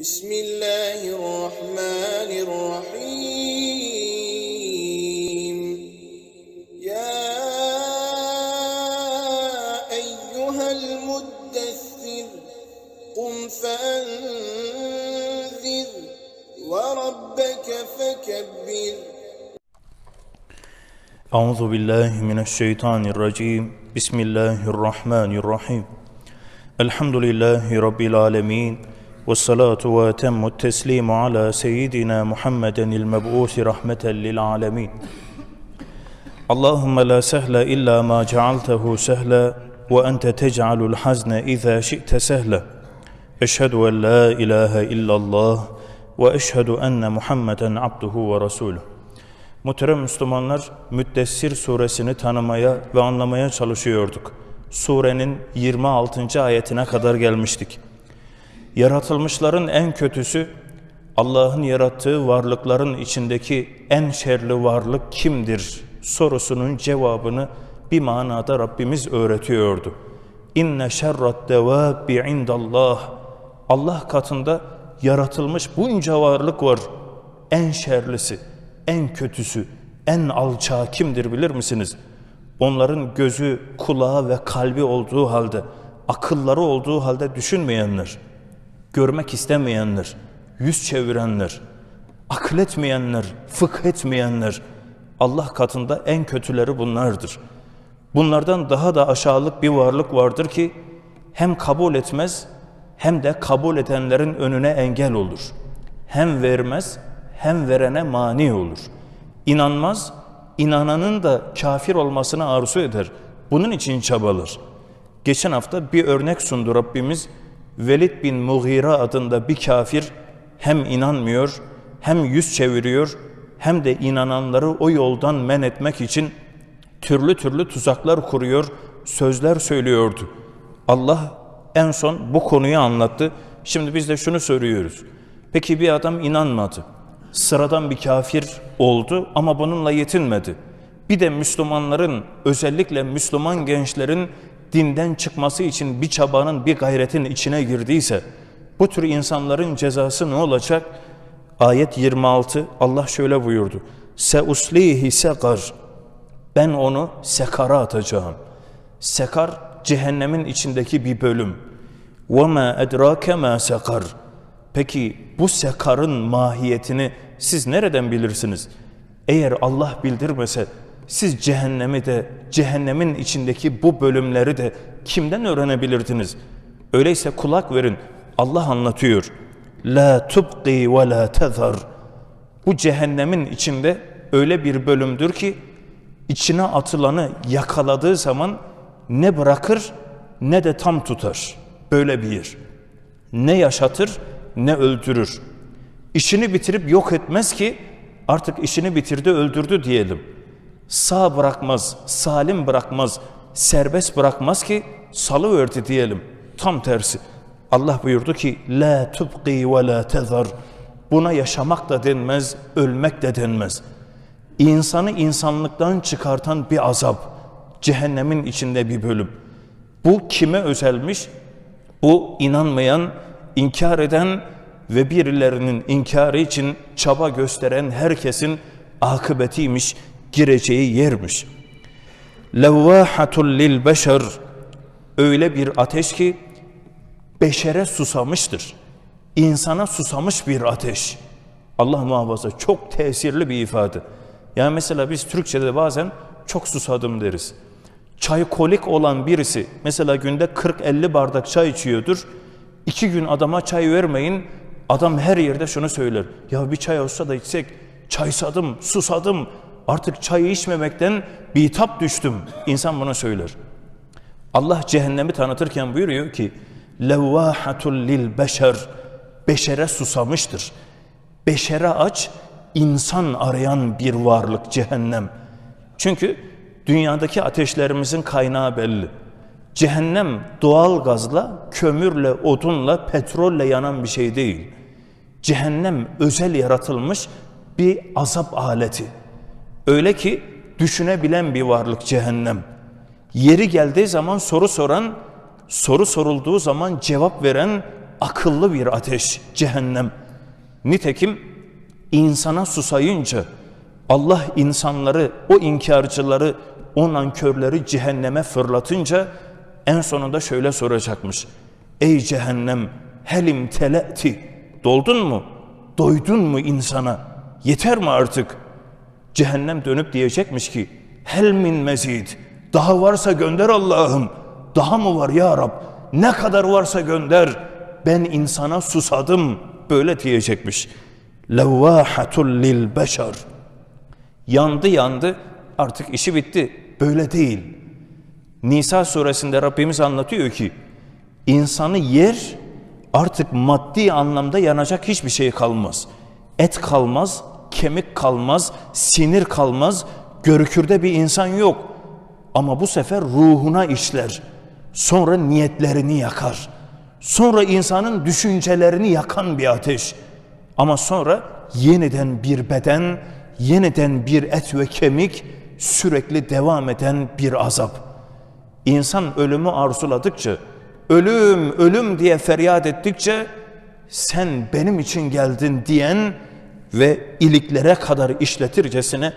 بسم الله الرحمن الرحيم. يا أيها المدثر قم فأنذر وربك فكبر. أعوذ بالله من الشيطان الرجيم. بسم الله الرحمن الرحيم. الحمد لله رب العالمين. والصلاة وأتم التسليم على سيدنا محمد المبعوث رحمة للعالمين اللهم لا سهل إلا ما جعلته سهلا وأنت تجعل الحزن إذا شئت سهلا أشهد أن لا إله إلا الله وأشهد أن محمدا عبده ورسوله Muhterem Müslümanlar, Müddessir suresini tanımaya ve anlamaya çalışıyorduk. Surenin 26. ayetine kadar gelmiştik. Yaratılmışların en kötüsü, Allah'ın yarattığı varlıkların içindeki en şerli varlık kimdir sorusunun cevabını bir manada Rabbimiz öğretiyordu. İnne şerrat devâbbi indallah. Allah katında yaratılmış bunca varlık var. En şerlisi, en kötüsü, en alçağı kimdir bilir misiniz? Onların gözü, kulağı ve kalbi olduğu halde, akılları olduğu halde düşünmeyenler, görmek istemeyenler, yüz çevirenler, akıl etmeyenler, fıkh etmeyenler, Allah katında en kötüleri bunlardır. Bunlardan daha da aşağılık bir varlık vardır ki hem kabul etmez hem de kabul edenlerin önüne engel olur. Hem vermez hem verene mani olur. İnanmaz, inananın da kafir olmasını arzu eder. Bunun için çabalır. Geçen hafta bir örnek sundu Rabbimiz. Velid bin Mughire adında bir kafir hem inanmıyor, hem yüz çeviriyor, hem de inananları o yoldan men etmek için türlü türlü tuzaklar kuruyor, sözler söylüyordu. Allah en son bu konuyu anlattı. Şimdi biz de şunu soruyoruz. Peki bir adam inanmadı. Sıradan bir kafir oldu ama bununla yetinmedi. Bir de Müslümanların özellikle Müslüman gençlerin dinden çıkması için bir çabanın, bir gayretin içine girdiyse bu tür insanların cezası ne olacak? Ayet 26 Allah şöyle buyurdu. Se uslihi sekar. Ben onu sekara atacağım. Sekar cehennemin içindeki bir bölüm. Ma edrake ma sekar. Peki bu sekarın mahiyetini siz nereden bilirsiniz? Eğer Allah bildirmese siz cehennemi de cehennemin içindeki bu bölümleri de kimden öğrenebilirdiniz? Öyleyse kulak verin. Allah anlatıyor. La tubqi ve la tezar. Bu cehennemin içinde öyle bir bölümdür ki içine atılanı yakaladığı zaman ne bırakır ne de tam tutar. Böyle bir yer. Ne yaşatır ne öldürür. İşini bitirip yok etmez ki artık işini bitirdi öldürdü diyelim. Sağ bırakmaz, salim bırakmaz, serbest bırakmaz ki salıverdi diyelim. Tam tersi. Allah buyurdu ki la tubqi ve la tezar. Buna yaşamak da denmez, ölmek de denmez. İnsanı insanlıktan çıkartan bir azap. Cehennemin içinde bir bölüm. Bu kime özelmiş? Bu inanmayan, inkar eden ve birilerinin inkarı için çaba gösteren herkesin akıbetiymiş, gireceği yermiş. Levvahatul lil beşer öyle bir ateş ki beşere susamıştır. İnsana susamış bir ateş. Allah muhafaza çok tesirli bir ifade. Yani mesela biz Türkçe'de bazen çok susadım deriz. Çaykolik olan birisi mesela günde 40-50 bardak çay içiyordur. İki gün adama çay vermeyin. Adam her yerde şunu söyler. Ya bir çay olsa da içsek. Çaysadım, susadım. Artık çayı içmemekten bitap düştüm. İnsan bunu söyler. Allah cehennemi tanıtırken buyuruyor ki levvahatul lil beşer beşere susamıştır. Beşere aç, insan arayan bir varlık cehennem. Çünkü dünyadaki ateşlerimizin kaynağı belli. Cehennem doğal gazla, kömürle, odunla, petrolle yanan bir şey değil. Cehennem özel yaratılmış bir azap aleti. Öyle ki düşünebilen bir varlık cehennem. Yeri geldiği zaman soru soran, soru sorulduğu zaman cevap veren akıllı bir ateş cehennem. Nitekim insana susayınca Allah insanları, o inkarcıları, o nankörleri cehenneme fırlatınca en sonunda şöyle soracakmış. Ey cehennem helim tele'ti doldun mu? Doydun mu insana? Yeter mi artık? Cehennem dönüp diyecekmiş ki hel min mezid daha varsa gönder Allah'ım. Daha mı var ya Rab? Ne kadar varsa gönder. Ben insana susadım. Böyle diyecekmiş. Levvahatul lil beşer. Yandı yandı artık işi bitti. Böyle değil. Nisa suresinde Rabbimiz anlatıyor ki insanı yer artık maddi anlamda yanacak hiçbir şey kalmaz. Et kalmaz, kemik kalmaz, sinir kalmaz, görükürde bir insan yok. Ama bu sefer ruhuna işler. Sonra niyetlerini yakar. Sonra insanın düşüncelerini yakan bir ateş. Ama sonra yeniden bir beden, yeniden bir et ve kemik, sürekli devam eden bir azap. İnsan ölümü arzuladıkça, ölüm, ölüm diye feryat ettikçe, sen benim için geldin diyen ve iliklere kadar işletircesine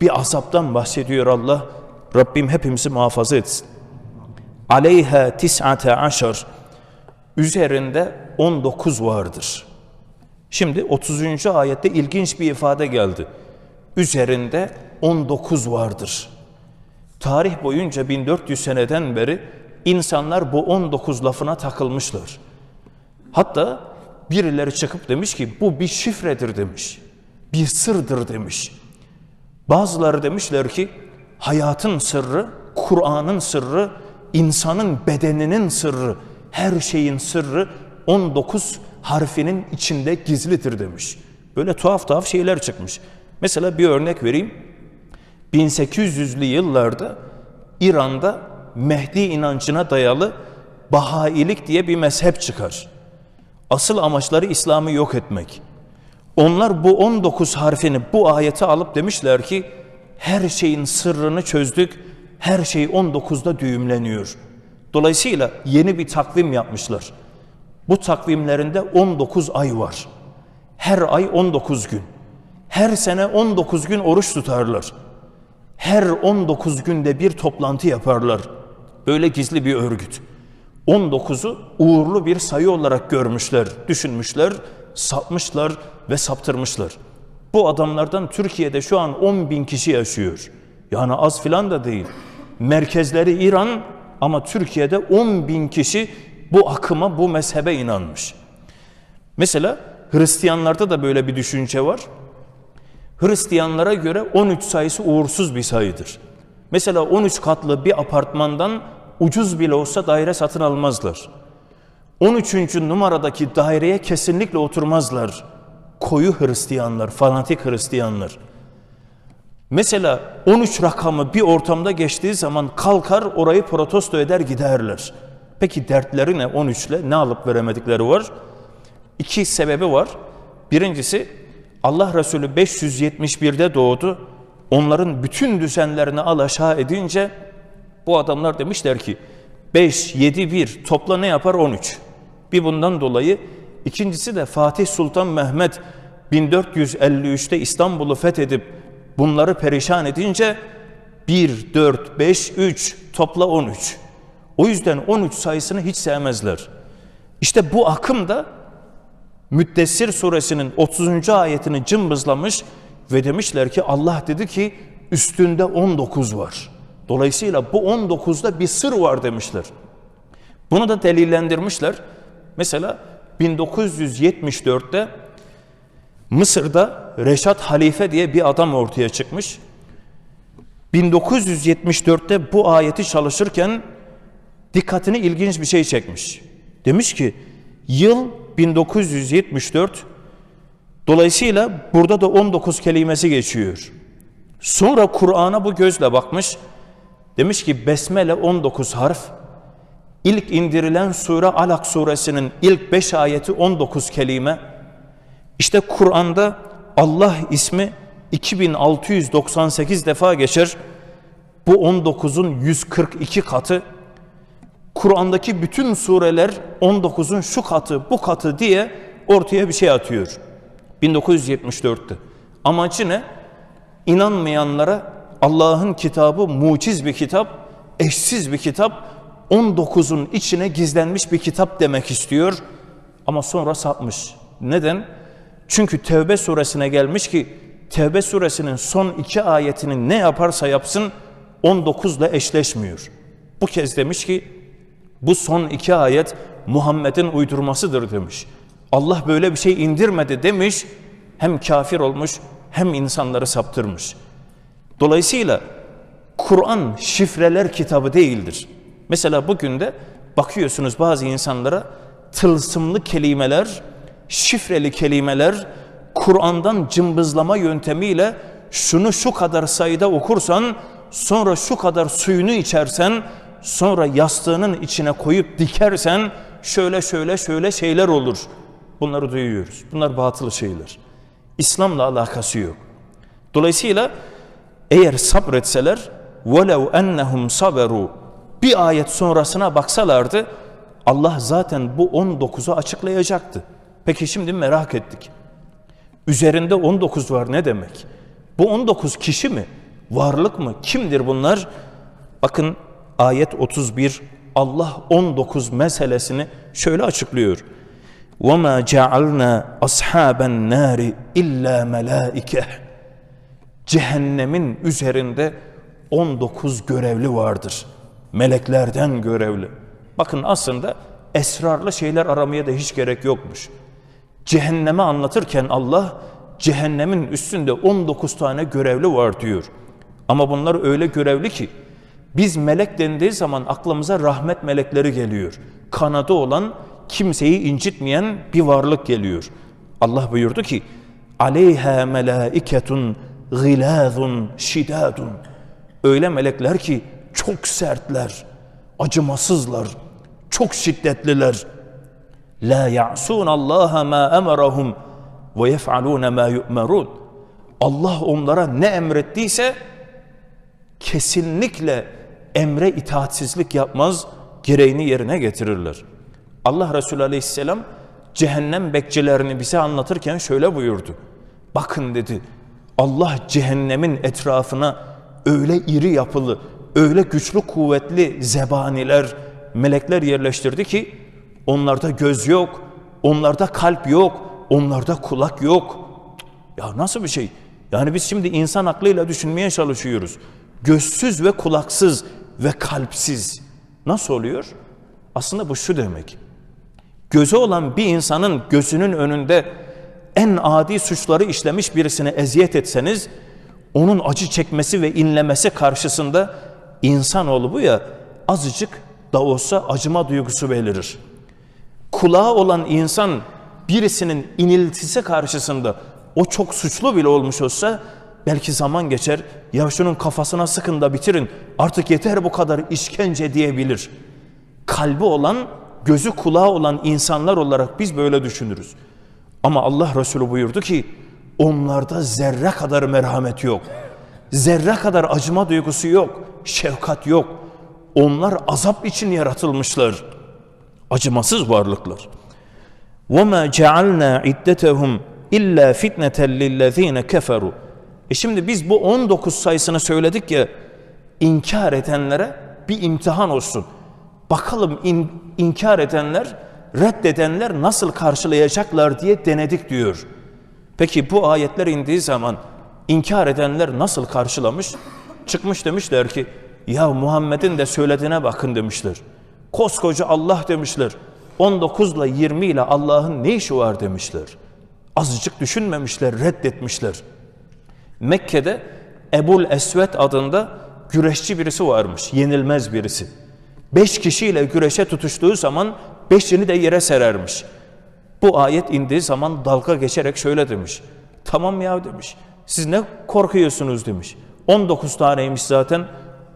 bir azaptan bahsediyor Allah. Rabbim hepimizi muhafaza etsin. Aleyha tis'ate aşar. Üzerinde 19 vardır. Şimdi 30. ayette ilginç bir ifade geldi. Üzerinde 19 vardır. Tarih boyunca 1400 seneden beri insanlar bu 19 lafına takılmışlar. Hatta birileri çıkıp demiş ki bu bir şifredir demiş. Bir sırdır demiş. Bazıları demişler ki hayatın sırrı, Kur'an'ın sırrı, insanın bedeninin sırrı, her şeyin sırrı 19 harfinin içinde gizlidir demiş. Böyle tuhaf tuhaf şeyler çıkmış. Mesela bir örnek vereyim. 1800'lü yıllarda İran'da Mehdi inancına dayalı Bahailik diye bir mezhep çıkar. Asıl amaçları İslam'ı yok etmek. Onlar bu 19 harfini bu ayete alıp demişler ki her şeyin sırrını çözdük. Her şey 19'da düğümleniyor. Dolayısıyla yeni bir takvim yapmışlar. Bu takvimlerinde 19 ay var. Her ay 19 gün. Her sene 19 gün oruç tutarlar. Her 19 günde bir toplantı yaparlar. Böyle gizli bir örgüt. 19'u uğurlu bir sayı olarak görmüşler, düşünmüşler, sapmışlar ve saptırmışlar. Bu adamlardan Türkiye'de şu an 10 bin kişi yaşıyor. Yani az filan da değil. Merkezleri İran ama Türkiye'de 10 bin kişi bu akıma, bu mezhebe inanmış. Mesela Hristiyanlarda da böyle bir düşünce var. Hristiyanlara göre 13 sayısı uğursuz bir sayıdır. Mesela 13 katlı bir apartmandan ucuz bile olsa daire satın almazlar. 13. numaradaki daireye kesinlikle oturmazlar. Koyu Hristiyanlar, fanatik Hristiyanlar. Mesela 13 rakamı bir ortamda geçtiği zaman kalkar orayı protesto eder giderler. Peki dertleri ne 13 ile ne alıp veremedikleri var? İki sebebi var. Birincisi Allah Resulü 571'de doğdu. Onların bütün düzenlerini al aşağı edince bu adamlar demişler ki 5, 7, 1 topla ne yapar 13. Bir bundan dolayı ikincisi de Fatih Sultan Mehmet 1453'te İstanbul'u fethedip bunları perişan edince 1, 4, 5, 3 topla 13. O yüzden 13 sayısını hiç sevmezler. İşte bu akım da Müddessir suresinin 30. ayetini cımbızlamış ve demişler ki Allah dedi ki üstünde 19 var. Dolayısıyla bu 19'da bir sır var demişler. Bunu da delillendirmişler. Mesela 1974'te Mısır'da Reşat Halife diye bir adam ortaya çıkmış. 1974'te bu ayeti çalışırken dikkatini ilginç bir şey çekmiş. Demiş ki yıl 1974 dolayısıyla burada da 19 kelimesi geçiyor. Sonra Kur'an'a bu gözle bakmış. Demiş ki Besmele 19 harf. İlk indirilen sure Alak suresinin ilk 5 ayeti 19 kelime. İşte Kur'an'da Allah ismi 2698 defa geçer. Bu 19'un 142 katı Kur'an'daki bütün sureler 19'un şu katı bu katı diye ortaya bir şey atıyor. 1974'te. Amacı ne? İnanmayanlara Allah'ın kitabı muciz bir kitap, eşsiz bir kitap, 19'un içine gizlenmiş bir kitap demek istiyor. Ama sonra sapmış. Neden? Çünkü Tevbe suresine gelmiş ki Tevbe suresinin son iki ayetinin ne yaparsa yapsın 19 ile eşleşmiyor. Bu kez demiş ki bu son iki ayet Muhammed'in uydurmasıdır demiş. Allah böyle bir şey indirmedi demiş. Hem kafir olmuş hem insanları saptırmış. Dolayısıyla Kur'an şifreler kitabı değildir. Mesela bugün de bakıyorsunuz bazı insanlara tılsımlı kelimeler, şifreli kelimeler Kur'an'dan cımbızlama yöntemiyle şunu şu kadar sayıda okursan, sonra şu kadar suyunu içersen, sonra yastığının içine koyup dikersen şöyle şöyle şöyle şeyler olur. Bunları duyuyoruz. Bunlar batıl şeyler. İslam'la alakası yok. Dolayısıyla eğer sabretseler وَلَوْ اَنَّهُمْ صَبَرُوا bir ayet sonrasına baksalardı Allah zaten bu 19'u açıklayacaktı. Peki şimdi merak ettik. Üzerinde 19 var ne demek? Bu 19 kişi mi? Varlık mı? Kimdir bunlar? Bakın ayet 31 Allah 19 meselesini şöyle açıklıyor. وَمَا جَعَلْنَا أَصْحَابَ النَّارِ إِلَّا مَلَائِكَةً Cehennemin üzerinde 19 görevli vardır. Meleklerden görevli. Bakın aslında esrarlı şeyler aramaya da hiç gerek yokmuş. Cehenneme anlatırken Allah cehennemin üstünde 19 tane görevli var diyor. Ama bunlar öyle görevli ki biz melek dendiği zaman aklımıza rahmet melekleri geliyor. Kanadı olan kimseyi incitmeyen bir varlık geliyor. Allah buyurdu ki aleyha melaiketun gilazun şidadun öyle melekler ki çok sertler, acımasızlar, çok şiddetliler. La ya'sun Allah ma emarahum ve yef'alun ma yu'marun. Allah onlara ne emrettiyse kesinlikle emre itaatsizlik yapmaz, gereğini yerine getirirler. Allah Resulü Aleyhisselam cehennem bekçilerini bize anlatırken şöyle buyurdu. Bakın dedi Allah cehennemin etrafına öyle iri yapılı, öyle güçlü kuvvetli zebaniler, melekler yerleştirdi ki onlarda göz yok, onlarda kalp yok, onlarda kulak yok. Ya nasıl bir şey? Yani biz şimdi insan aklıyla düşünmeye çalışıyoruz. Gözsüz ve kulaksız ve kalpsiz. Nasıl oluyor? Aslında bu şu demek. Gözü olan bir insanın gözünün önünde en adi suçları işlemiş birisine eziyet etseniz onun acı çekmesi ve inlemesi karşısında insanoğlu bu ya azıcık da olsa acıma duygusu belirir. Kulağı olan insan birisinin iniltisi karşısında o çok suçlu bile olmuş olsa belki zaman geçer ya şunun kafasına sıkın da bitirin artık yeter bu kadar işkence diyebilir. Kalbi olan gözü kulağı olan insanlar olarak biz böyle düşünürüz. Ama Allah Resulü buyurdu ki onlarda zerre kadar merhamet yok. Zerre kadar acıma duygusu yok. Şefkat yok. Onlar azap için yaratılmışlar. Acımasız varlıklar. وَمَا جَعَلْنَا عِدَّتَهُمْ اِلَّا فِتْنَةً لِلَّذ۪ينَ كَفَرُوا E şimdi biz bu 19 sayısını söyledik ya inkar edenlere bir imtihan olsun. Bakalım in, inkar edenler, reddedenler nasıl karşılayacaklar diye denedik diyor. Peki bu ayetler indiği zaman inkar edenler nasıl karşılamış? Çıkmış demişler ki ya Muhammed'in de söylediğine bakın demişler. Koskoca Allah demişler. 19 ile 20 ile Allah'ın ne işi var demişler. Azıcık düşünmemişler, reddetmişler. Mekke'de Ebul Esvet adında güreşçi birisi varmış, yenilmez birisi. Beş kişiyle güreşe tutuştuğu zaman beşini de yere serermiş. Bu ayet indiği zaman dalga geçerek şöyle demiş. Tamam ya demiş. Siz ne korkuyorsunuz demiş. 19 taneymiş zaten.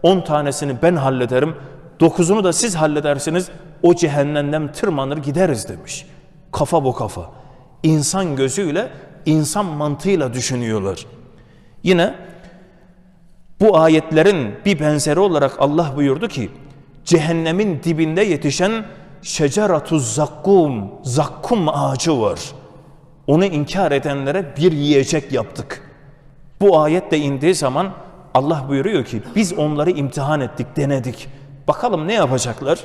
10 tanesini ben hallederim. 9'unu da siz halledersiniz. O cehennemden tırmanır gideriz demiş. Kafa bu kafa. İnsan gözüyle, insan mantığıyla düşünüyorlar. Yine bu ayetlerin bir benzeri olarak Allah buyurdu ki cehennemin dibinde yetişen şeceratuz zakkum, zakkum ağacı var. Onu inkar edenlere bir yiyecek yaptık. Bu ayet de indiği zaman Allah buyuruyor ki biz onları imtihan ettik, denedik. Bakalım ne yapacaklar?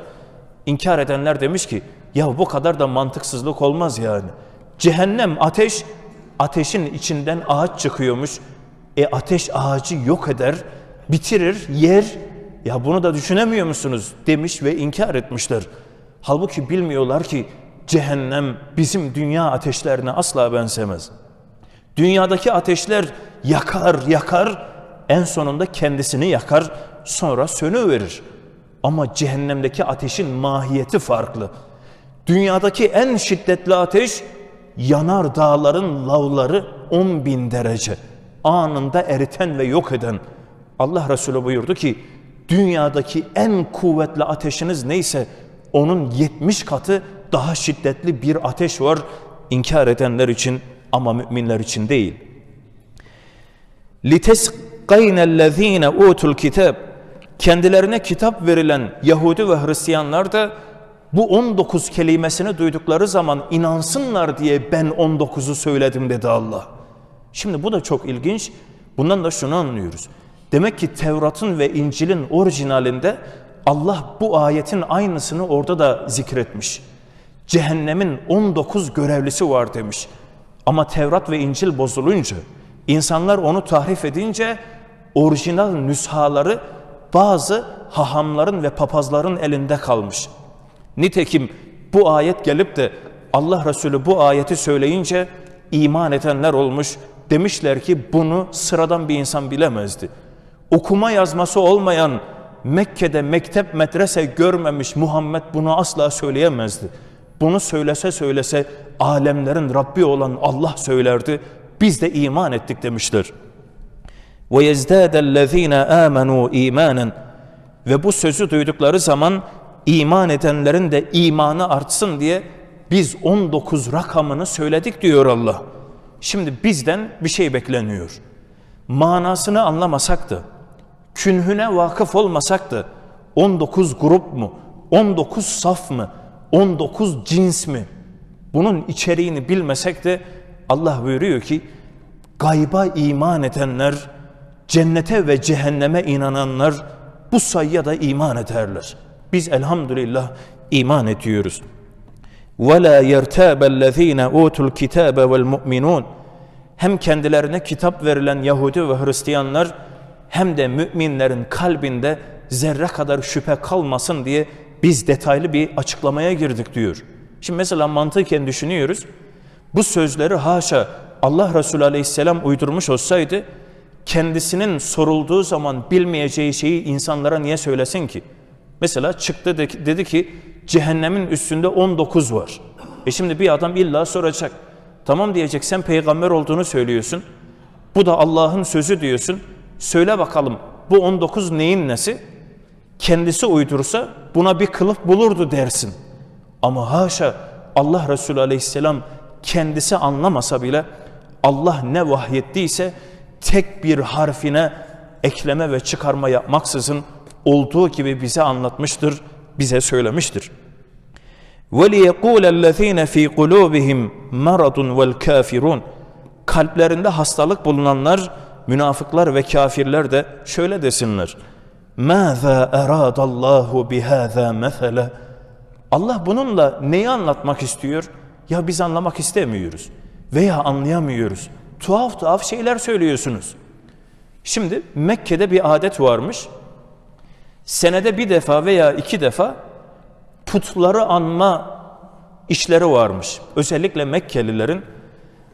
İnkar edenler demiş ki ya bu kadar da mantıksızlık olmaz yani. Cehennem ateş, ateşin içinden ağaç çıkıyormuş. E ateş ağacı yok eder, bitirir, yer. Ya bunu da düşünemiyor musunuz? Demiş ve inkar etmişler. Halbuki bilmiyorlar ki cehennem bizim dünya ateşlerine asla benzemez. Dünyadaki ateşler yakar yakar en sonunda kendisini yakar sonra sönüverir. Ama cehennemdeki ateşin mahiyeti farklı. Dünyadaki en şiddetli ateş yanar dağların lavları 10 bin derece. Anında eriten ve yok eden. Allah Resulü buyurdu ki dünyadaki en kuvvetli ateşiniz neyse onun 70 katı daha şiddetli bir ateş var inkar edenler için ama müminler için değil. لِتَسْقَيْنَ الَّذ۪ينَ اُوتُوا الْكِتَابِ Kendilerine kitap verilen Yahudi ve Hristiyanlar da bu 19 kelimesini duydukları zaman inansınlar diye ben 19'u söyledim dedi Allah. Şimdi bu da çok ilginç. Bundan da şunu anlıyoruz. Demek ki Tevrat'ın ve İncil'in orijinalinde Allah bu ayetin aynısını orada da zikretmiş. Cehennemin 19 görevlisi var demiş. Ama Tevrat ve İncil bozulunca, insanlar onu tahrif edince orijinal nüshaları bazı hahamların ve papazların elinde kalmış. Nitekim bu ayet gelip de Allah Resulü bu ayeti söyleyince iman edenler olmuş. Demişler ki bunu sıradan bir insan bilemezdi. Okuma yazması olmayan Mekke'de mektep medrese görmemiş Muhammed bunu asla söyleyemezdi. Bunu söylese söylese alemlerin Rabbi olan Allah söylerdi. Biz de iman ettik demişler. Ve yezdâdellezîne âmenû îmânen ve bu sözü duydukları zaman iman edenlerin de imanı artsın diye biz 19 rakamını söyledik diyor Allah. Şimdi bizden bir şey bekleniyor. Manasını anlamasak da, künhüne vakıf olmasak da 19 grup mu, 19 saf mı, 19 cins mi? Bunun içeriğini bilmesek de Allah buyuruyor ki gayba iman edenler, cennete ve cehenneme inananlar bu sayıya da iman ederler. Biz elhamdülillah iman ediyoruz. وَلَا يَرْتَابَ الَّذ۪ينَ اُوتُوا الْكِتَابَ وَالْمُؤْمِنُونَ Hem kendilerine kitap verilen Yahudi ve Hristiyanlar hem de müminlerin kalbinde zerre kadar şüphe kalmasın diye biz detaylı bir açıklamaya girdik diyor. Şimdi mesela mantıken düşünüyoruz. Bu sözleri haşa Allah Resulü Aleyhisselam uydurmuş olsaydı kendisinin sorulduğu zaman bilmeyeceği şeyi insanlara niye söylesin ki? Mesela çıktı dedi ki cehennemin üstünde 19 var. E şimdi bir adam illa soracak. Tamam diyecek sen peygamber olduğunu söylüyorsun. Bu da Allah'ın sözü diyorsun. Söyle bakalım bu 19 neyin nesi? Kendisi uydursa buna bir kılıf bulurdu dersin. Ama haşa Allah Resulü aleyhisselam kendisi anlamasa bile Allah ne vahyettiyse tek bir harfine ekleme ve çıkarma yapmaksızın olduğu gibi bize anlatmıştır, bize söylemiştir. وَلِيَقُولَ الَّذ۪ينَ ف۪ي قُلُوبِهِمْ مَرَضٌ وَالْكَافِرُونَ Kalplerinde hastalık bulunanlar, münafıklar ve kafirler de şöyle desinler. مَاذَا اَرَادَ اللّٰهُ بِهَذَا مَثَلًا Allah bununla neyi anlatmak istiyor? Ya biz anlamak istemiyoruz veya anlayamıyoruz. Tuhaf tuhaf şeyler söylüyorsunuz. Şimdi Mekke'de bir adet varmış. Senede bir defa veya iki defa putları anma işleri varmış. Özellikle Mekkelilerin.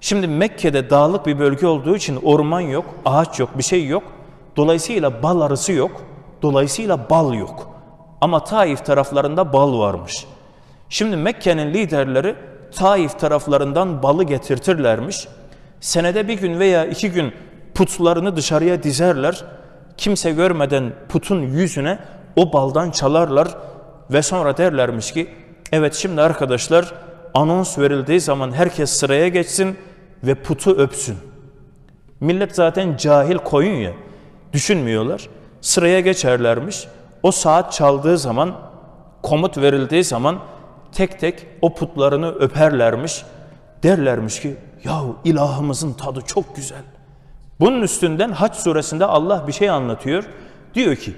Şimdi Mekke'de dağlık bir bölge olduğu için orman yok, ağaç yok, bir şey yok. Dolayısıyla bal arısı yok. Dolayısıyla bal yok. Ama Taif taraflarında bal varmış. Şimdi Mekke'nin liderleri Taif taraflarından balı getirtirlermiş. Senede bir gün veya iki gün putlarını dışarıya dizerler. Kimse görmeden putun yüzüne o baldan çalarlar ve sonra derlermiş ki evet şimdi arkadaşlar anons verildiği zaman herkes sıraya geçsin ve putu öpsün. Millet zaten cahil koyun ya düşünmüyorlar. Sıraya geçerlermiş. O saat çaldığı zaman, komut verildiği zaman tek tek o putlarını öperlermiş. Derlermiş ki, yahu ilahımızın tadı çok güzel. Bunun üstünden Haç suresinde Allah bir şey anlatıyor. Diyor ki,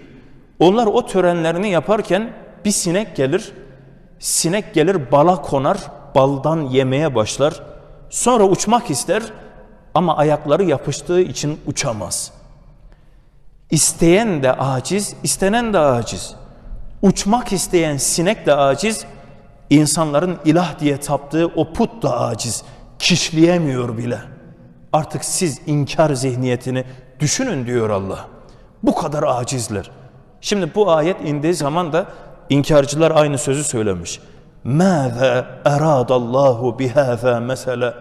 onlar o törenlerini yaparken bir sinek gelir, sinek gelir bala konar, baldan yemeye başlar. Sonra uçmak ister ama ayakları yapıştığı için uçamaz. İsteyen de aciz, istenen de aciz. Uçmak isteyen sinek de aciz, insanların ilah diye taptığı o put da aciz. Kişleyemiyor bile. Artık siz inkar zihniyetini düşünün diyor Allah. Bu kadar acizler. Şimdi bu ayet indiği zaman da inkarcılar aynı sözü söylemiş. مَاذَا اَرَادَ اللّٰهُ بِهَذَا mesela.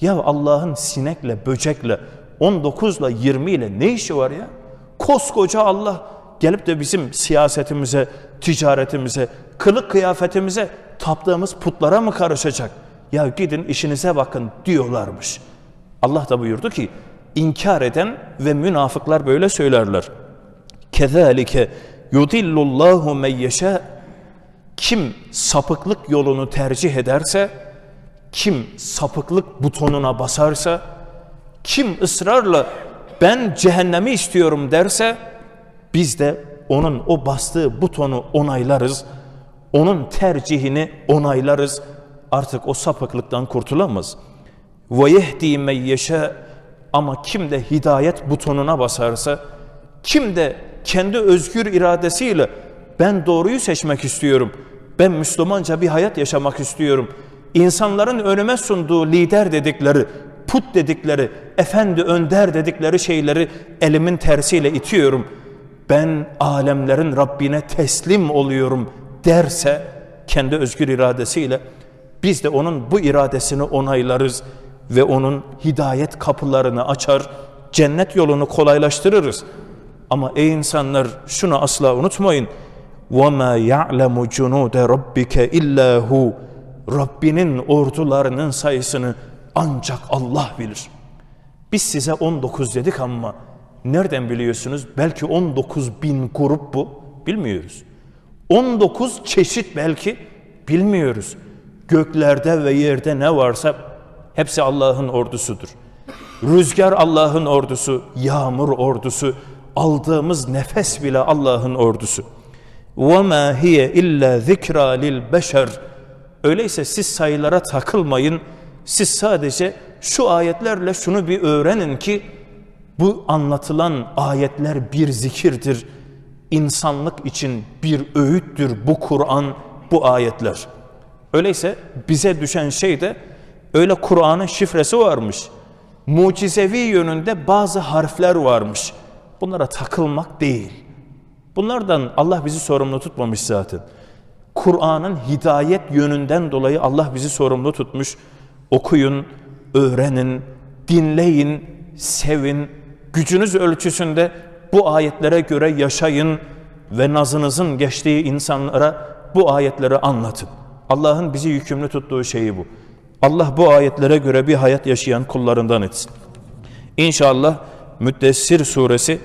Ya Allah'ın sinekle, böcekle, 19 ile 20 ile ne işi var ya? Koskoca Allah gelip de bizim siyasetimize, ticaretimize, kılık kıyafetimize, taptığımız putlara mı karışacak? Ya gidin işinize bakın diyorlarmış. Allah da buyurdu ki, inkar eden ve münafıklar böyle söylerler. Kezalike yudillullahu men yeşâ kim sapıklık yolunu tercih ederse, kim sapıklık butonuna basarsa, kim ısrarla ben cehennemi istiyorum derse, biz de onun o bastığı butonu onaylarız, onun tercihini onaylarız. Artık o sapıklıktan kurtulamaz. Yehdi men yeşâ ama kim de hidayet butonuna basarsa, kim de kendi özgür iradesiyle ben doğruyu seçmek istiyorum, ben Müslümanca bir hayat yaşamak istiyorum. İnsanların önüme sunduğu lider dedikleri, put dedikleri, efendi önder dedikleri şeyleri elimin tersiyle itiyorum. Ben alemlerin Rabbine teslim oluyorum derse kendi özgür iradesiyle biz de onun bu iradesini onaylarız ve onun hidayet kapılarını açar, cennet yolunu kolaylaştırırız. Ama ey insanlar şunu asla unutmayın. وَمَا يَعْلَمُ جُنُودَ رَبِّكَ اِلَّا هُ Rabbinin ordularının sayısını ancak Allah bilir. Biz size 19 dedik ama nereden biliyorsunuz? Belki 19 bin grup bu. Bilmiyoruz. 19 çeşit belki bilmiyoruz. Göklerde ve yerde ne varsa hepsi Allah'ın ordusudur. Rüzgar Allah'ın ordusu, yağmur ordusu, aldığımız nefes bile Allah'ın ordusu. وَمَا هِيَ اِلَّا ذِكْرَى لِلْبَشَرِ Öyleyse siz sayılara takılmayın. Siz sadece şu ayetlerle şunu bir öğrenin ki bu anlatılan ayetler bir zikirdir. İnsanlık için bir öğüttür bu Kur'an, bu ayetler. Öyleyse bize düşen şey de öyle Kur'an'ın şifresi varmış. Mucizevi yönünde bazı harfler varmış. Bunlara takılmak değil. Bunlardan Allah bizi sorumlu tutmamış zaten. Kur'an'ın hidayet yönünden dolayı Allah bizi sorumlu tutmuş. Okuyun, öğrenin, dinleyin, sevin, gücünüz ölçüsünde bu ayetlere göre yaşayın ve nazınızın geçtiği insanlara bu ayetleri anlatın. Allah'ın bizi yükümlü tuttuğu şeyi bu. Allah bu ayetlere göre bir hayat yaşayan kullarından etsin. İnşallah Müddessir suresi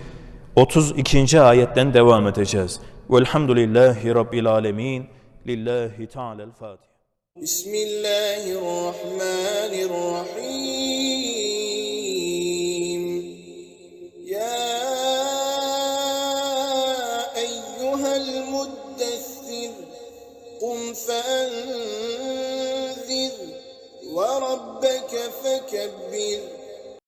32. ayetten devam edeceğiz. Velhamdülillahi Rabbil alemin. Lillahi Teala'l Fatiha. Bismillahirrahmanirrahim. Ya eyyuhel muddessir kum fenzir ve rabbeke fekebbir